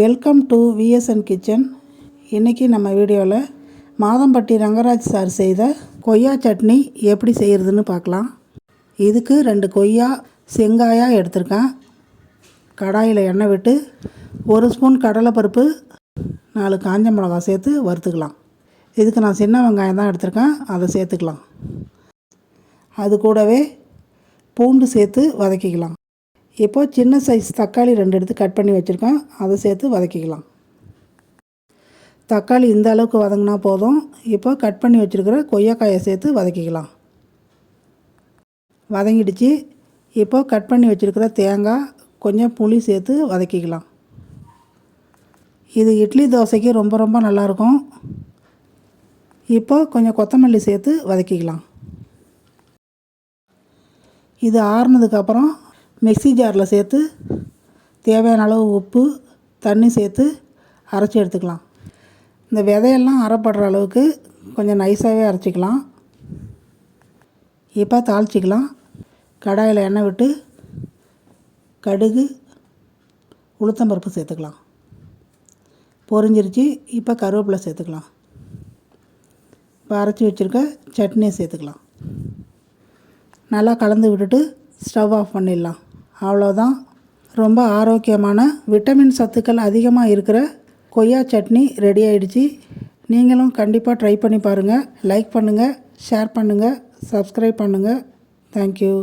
Welcome to VSN kitchen இன்றைக்கி நம்ம வீடியோவில் மாதம்பட்டி ரங்கராஜ் சார் செய்த கொய்யா சட்னி எப்படி செய்கிறதுன்னு பார்க்கலாம். இதுக்கு ரெண்டு கொய்யா செங்காயாக எடுத்திருக்கேன். கடாயில் எண்ணெய் விட்டு ஒரு ஸ்பூன் கடலைப்பருப்பு நாலு காஞ்ச மிளகா சேர்த்து வறுத்துக்கலாம். இதுக்கு நான் சின்ன வெங்காயம் தான் எடுத்திருக்கேன். அதை சேர்த்துக்கலாம். அது கூடவே பூண்டு சேர்த்து வதக்கிக்கலாம். இப்போது சின்ன சைஸ் தக்காளி ரெண்டு எடுத்து கட் பண்ணி வச்சுருக்கேன். அதை சேர்த்து வதக்கிக்கலாம். தக்காளி இந்த அளவுக்கு வதங்கினா போதும். இப்போ கட் பண்ணி வச்சுருக்கிற கொய்யாக்காயை சேர்த்து வதக்கிக்கலாம். வதங்கிடுச்சு. இப்போ கட் பண்ணி வச்சுருக்கிற தேங்காய் கொஞ்சம் புளி சேர்த்து வதக்கிக்கலாம். இது இட்லி தோசைக்கு ரொம்ப ரொம்ப நல்லாயிருக்கும். இப்போ கொஞ்சம் கொத்தமல்லி சேர்த்து வதக்கிக்கலாம். இது ஆறுனதுக்கப்புறம் மிக்ஸி ஜாரில் சேர்த்து தேவையான அளவு உப்பு தண்ணி சேர்த்து அரைச்சி எடுத்துக்கலாம். இந்த விதையெல்லாம் அரைப்படுற அளவுக்கு கொஞ்சம் நைஸாகவே அரைச்சிக்கலாம். இப்போ தாளிச்சிக்கலாம். கடாயில் எண்ணெய் விட்டு கடுகு உளுத்தம்பருப்பு சேர்த்துக்கலாம். பொரிஞ்சிருச்சு இப்போ கருவேப்பிலை சேர்த்துக்கலாம். இப்போ அரைச்சி வச்சுருக்க சட்னியை சேர்த்துக்கலாம். நல்லா கலந்து விட்டுட்டு ஸ்டவ் ஆஃப் பண்ணிடலாம். அவ்வளோதான் ரொம்ப ஆரோக்கியமான விட்டமின் சத்துக்கள் அதிகமாக இருக்கிற கொய்யா சட்னி ரெடி ஆகிடுச்சி நீங்களும் கண்டிப்பாக ட்ரை பண்ணி பாருங்கள் லைக் பண்ணுங்கள் ஷேர் பண்ணுங்கள் சப்ஸ்கிரைப் பண்ணுங்கள் தேங்க்யூ